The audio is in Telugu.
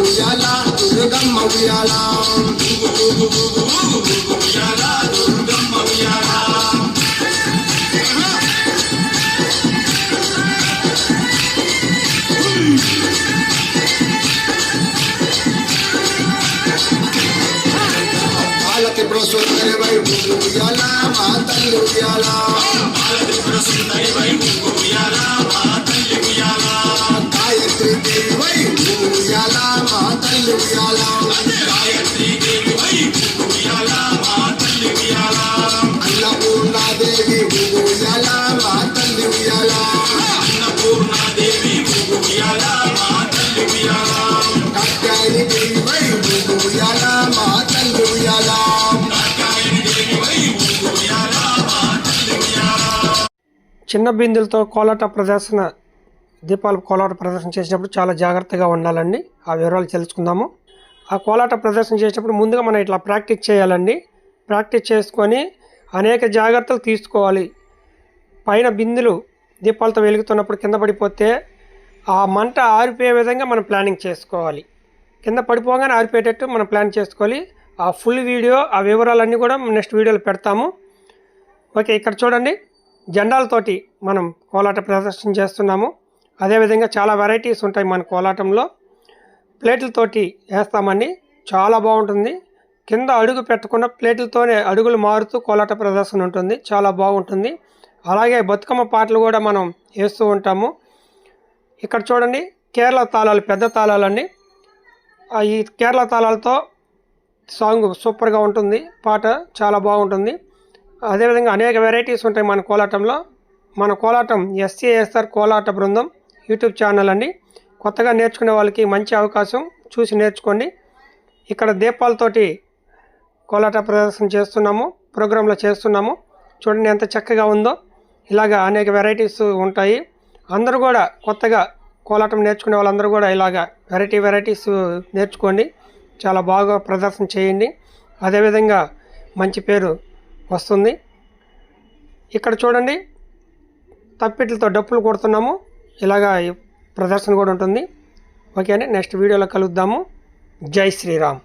ఉయ్యాలా దుర్గమ్మ ఉయ్యాలా సుందరి వైపు ఉయ్యాల. మా తల్లి ఉయ్యాల గాయత్రి దేవి వైపు ఉయ్యాల మా తల్లి ఉయ్యాల. చిన్న బిందులతో కోలాట ప్రదర్శన దీపాలు కోలాట ప్రదర్శన చేసేటప్పుడు చాలా జాగ్రత్తగా ఉండాలండి. ఆ వివరాలు తెలుసుకుందాము. ఆ కోలాట ప్రదర్శన చేసేటప్పుడు ముందుగా మనం ఇట్లా ప్రాక్టీస్ చేయాలండి. ప్రాక్టీస్ చేసుకొని అనేక జాగ్రత్తలు తీసుకోవాలి. పైన బిందులు దీపాలతో వెలుగుతున్నప్పుడు కింద పడిపోతే ఆ మంట ఆరిపోయే విధంగా మనం ప్లానింగ్ చేసుకోవాలి. కింద పడిపోగానే ఆరిపోయేటట్టు మనం ప్లాన్ చేసుకోవాలి. ఆ ఫుల్ వీడియో ఆ వివరాలన్నీ కూడా నెక్స్ట్ వీడియోలో పెడతాము. ఓకే ఇక్కడ చూడండి. జెండాలతోటి మనం కోలాట ప్రదర్శన చేస్తున్నాము. అదేవిధంగా చాలా వెరైటీస్ ఉంటాయి మన కోలాటంలో. ప్లేట్లతోటి వేస్తామండి. చాలా బాగుంటుంది. కింద అడుగు పెట్టకుండా ప్లేట్లతోనే అడుగులు మారుతూ కోలాట ప్రదర్శన ఉంటుంది. చాలా బాగుంటుంది. అలాగే బతుకమ్మ పాటలు కూడా మనం వేస్తూ ఉంటాము. ఇక్కడ చూడండి కేరళ తాళాలు పెద్ద తాళాలండి. ఈ కేరళ తాళాలతో సాంగ్ సూపర్గా ఉంటుంది. పాట చాలా బాగుంటుంది. అదేవిధంగా అనేక వెరైటీస్ ఉంటాయి మన కోలాటంలో. మన కోలాటం ఎస్సీఎస్ఆర్ కోలాట బృందం యూట్యూబ్ ఛానల్ అండి. కొత్తగా నేర్చుకునే వాళ్ళకి మంచి అవకాశం చూసి నేర్చుకోండి. ఇక్కడ దీపాలతోటి కోలాట ప్రదర్శన చేస్తున్నాము ప్రోగ్రాంలో చేస్తున్నాము. చూడండి ఎంత చక్కగా ఉందో. ఇలాగా అనేక వెరైటీస్ ఉంటాయి. అందరూ కూడా కొత్తగా కోలాటం నేర్చుకునే వాళ్ళందరూ కూడా ఇలాగా వెరైటీ వెరైటీస్ నేర్చుకోండి. చాలా బాగా ప్రదర్శన చేయండి. అదేవిధంగా మంచి పేరు వస్తుంది. ఇక్కడ చూడండి తప్పిట్లతో డప్పులు కొడుతున్నాము. ఇలాగా ప్రదర్శన కూడా ఉంటుంది. ఓకే అండి నెక్స్ట్ వీడియోలో కలుద్దాము. జై శ్రీరామ్.